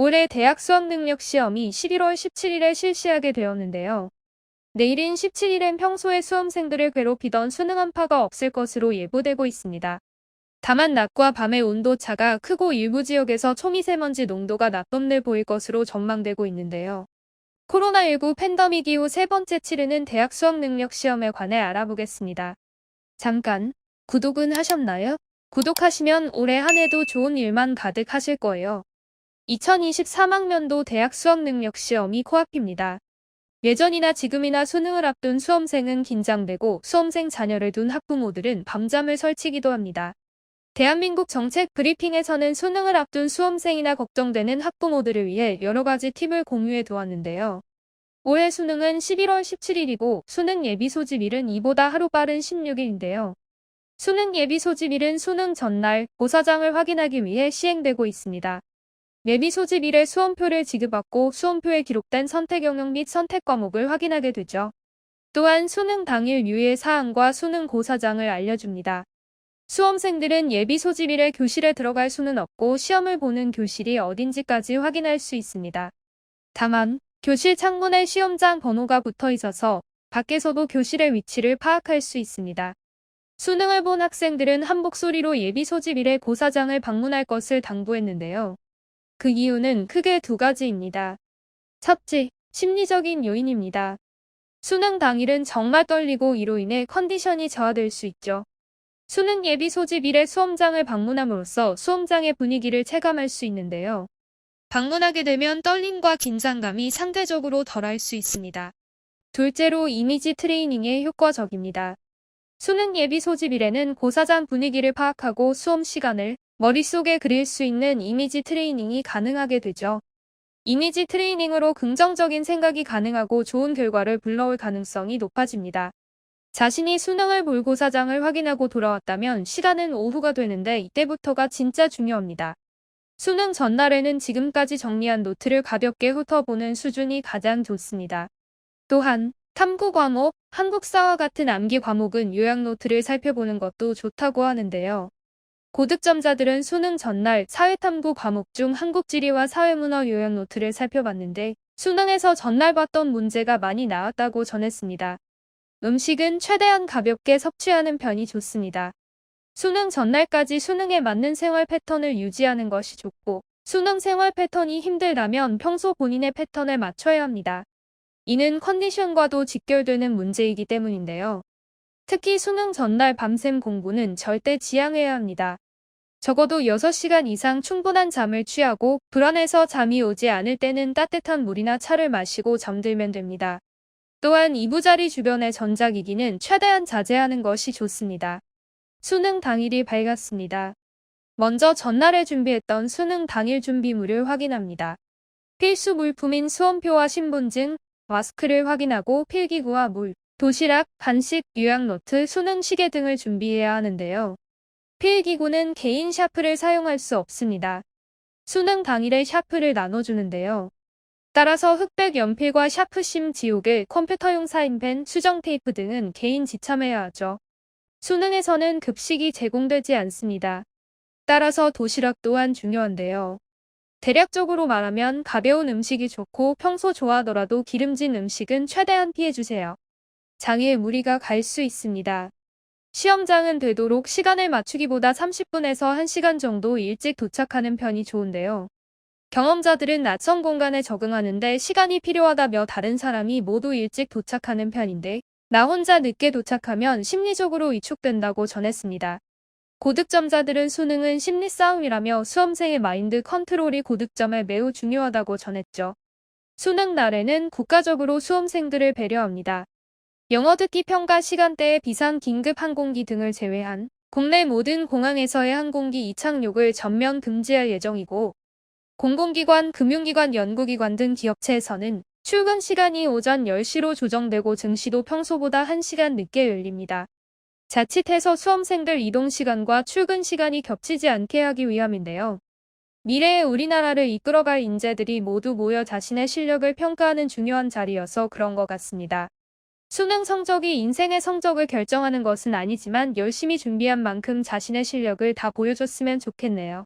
올해 대학 수학능력 시험이 11월 17일에 실시하게 되었는데요. 내일인 17일엔 평소에 수험생들을 괴롭히던 수능 한파가 없을 것으로 예보되고 있습니다. 다만 낮과 밤의 온도 차가 크고 일부 지역에서 초미세먼지 농도가 나쁨을 보일 것으로 전망되고 있는데요. 코로나19 팬데믹 이후 세 번째 치르는 대학 수학 능력 시험에 관해 알아보겠습니다. 잠깐, 구독은 하셨나요? 구독하시면 올해 한 해도 좋은 일만 가득하실 거예요. 2024학년도 대학 수학능력 시험이 코앞입니다. 예전이나 지금이나 수능을 앞둔 수험생은 긴장되고 수험생 자녀를 둔 학부모들은 밤잠을 설치기도 합니다. 대한민국 정책 브리핑에서는 수능을 앞둔 수험생이나 걱정되는 학부모들을 위해 여러 가지 팁을 공유해 두었는데요. 올해 수능은 11월 17일이고 수능 예비 소집일은 이보다 하루 빠른 16일인데요. 수능 예비 소집일은 수능 전날 고사장을 확인하기 위해 시행되고 있습니다. 예비 소집 일에 수험표를 지급받고 수험표에 기록된 선택 영역 및 선택 과목을 확인하게 되죠. 또한 수능 당일 유예 사항과 수능 고사장을 알려줍니다. 수험생들은 예비 소집일에 교실에 들어갈 수는 없고 시험을 보는 교실이 어딘지까지 확인할 수 있습니다. 다만 교실 창문에 시험장 번호가 붙어 있어서 밖에서도 교실의 위치를 파악할 수 있습니다. 수능을 본 학생들은 한 목소리로 예비 소집일에 고사장을 방문할 것을 당부했는데요. 그 이유는 크게 두 가지입니다. 첫째, 심리적인 요인입니다. 수능 당일은 정말 떨리고 이로 인해 컨디션이 저하될 수 있죠. 수능 예비 소집일에 수험장을 방문함으로써 수험장의 분위기를 체감할 수 있는데요. 방문하게 되면 떨림과 긴장감이 상대적으로 덜할 수 있습니다. 둘째로 이미지 트레이닝에 효과적입니다. 수능 예비 소집일에는 고사장 분위기를 파악하고 수험 시간을 머릿속에 그릴 수 있는 이미지 트레이닝이 가능하게 되죠. 이미지 트레이닝으로 긍정적인 생각이 가능하고 좋은 결과를 불러올 가능성이 높아집니다. 자신이 수능을 볼 고사장을 확인하고 돌아왔다면 시간은 오후가 되는데 이때부터가 진짜 중요합니다. 수능 전날에는 지금까지 정리한 노트를 가볍게 훑어보는 수준이 가장 좋습니다. 또한 탐구 과목, 한국사와 같은 암기 과목은 요약 노트를 살펴보는 것도 좋다고 하는데요. 고득점자들은 수능 전날 사회탐구 과목 중 한국지리와 사회문화 요약 노트를 살펴봤는데 수능에서 전날 봤던 문제가 많이 나왔다고 전했습니다. 음식은 최대한 가볍게 섭취하는 편이 좋습니다. 수능 전날까지 수능에 맞는 생활 패턴을 유지하는 것이 좋고 수능 생활 패턴이 힘들다면 평소 본인의 패턴에 맞춰야 합니다. 이는 컨디션과도 직결되는 문제이기 때문인데요. 특히 수능 전날 밤샘 공부는 절대 지양해야 합니다. 적어도 6시간 이상 충분한 잠을 취하고 불안해서 잠이 오지 않을 때는 따뜻한 물이나 차를 마시고 잠들면 됩니다. 또한 이부자리 주변의 전자기기는 최대한 자제하는 것이 좋습니다. 수능 당일이 밝았습니다. 먼저 전날에 준비했던 수능 당일 준비물을 확인합니다. 필수 물품인 수험표와 신분증, 마스크를 확인하고 필기구와 물, 도시락, 간식, 유약노트, 수능 시계 등을 준비해야 하는데요. 필기구는 개인 샤프를 사용할 수 없습니다. 수능 당일에 샤프를 나눠주는데요. 따라서 흑백 연필과 샤프심 지우개, 컴퓨터용 사인펜, 수정 테이프 등은 개인 지참해야 하죠. 수능에서는 급식이 제공되지 않습니다. 따라서 도시락 또한 중요한데요. 대략적으로 말하면 가벼운 음식이 좋고 평소 좋아하더라도 기름진 음식은 최대한 피해주세요. 장에 무리가 갈 수 있습니다. 시험장은 되도록 시간을 맞추기보다 30분에서 1시간 정도 일찍 도착하는 편이 좋은데요. 경험자들은 낯선 공간에 적응하는데 시간이 필요하다며 다른 사람이 모두 일찍 도착하는 편인데 나 혼자 늦게 도착하면 심리적으로 위축된다고 전했습니다. 고득점자들은 수능은 심리 싸움이라며 수험생의 마인드 컨트롤이 고득점에 매우 중요하다고 전했죠. 수능 날에는 국가적으로 수험생들을 배려합니다. 영어 듣기 평가 시간대에 비상 긴급 항공기 등을 제외한 국내 모든 공항에서의 항공기 이착륙을 전면 금지할 예정이고 공공기관, 금융기관, 연구기관 등 기업체에서는 출근 시간이 오전 10시로 조정되고 증시도 평소보다 1시간 늦게 열립니다. 자칫해서 수험생들 이동 시간과 출근 시간이 겹치지 않게 하기 위함인데요. 미래의 우리나라를 이끌어갈 인재들이 모두 모여 자신의 실력을 평가하는 중요한 자리여서 그런 것 같습니다. 수능 성적이 인생의 성적을 결정하는 것은 아니지만 열심히 준비한 만큼 자신의 실력을 다 보여줬으면 좋겠네요.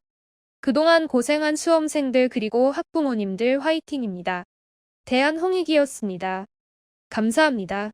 그동안 고생한 수험생들 그리고 학부모님들 화이팅입니다. 대한홍익이었습니다. 감사합니다.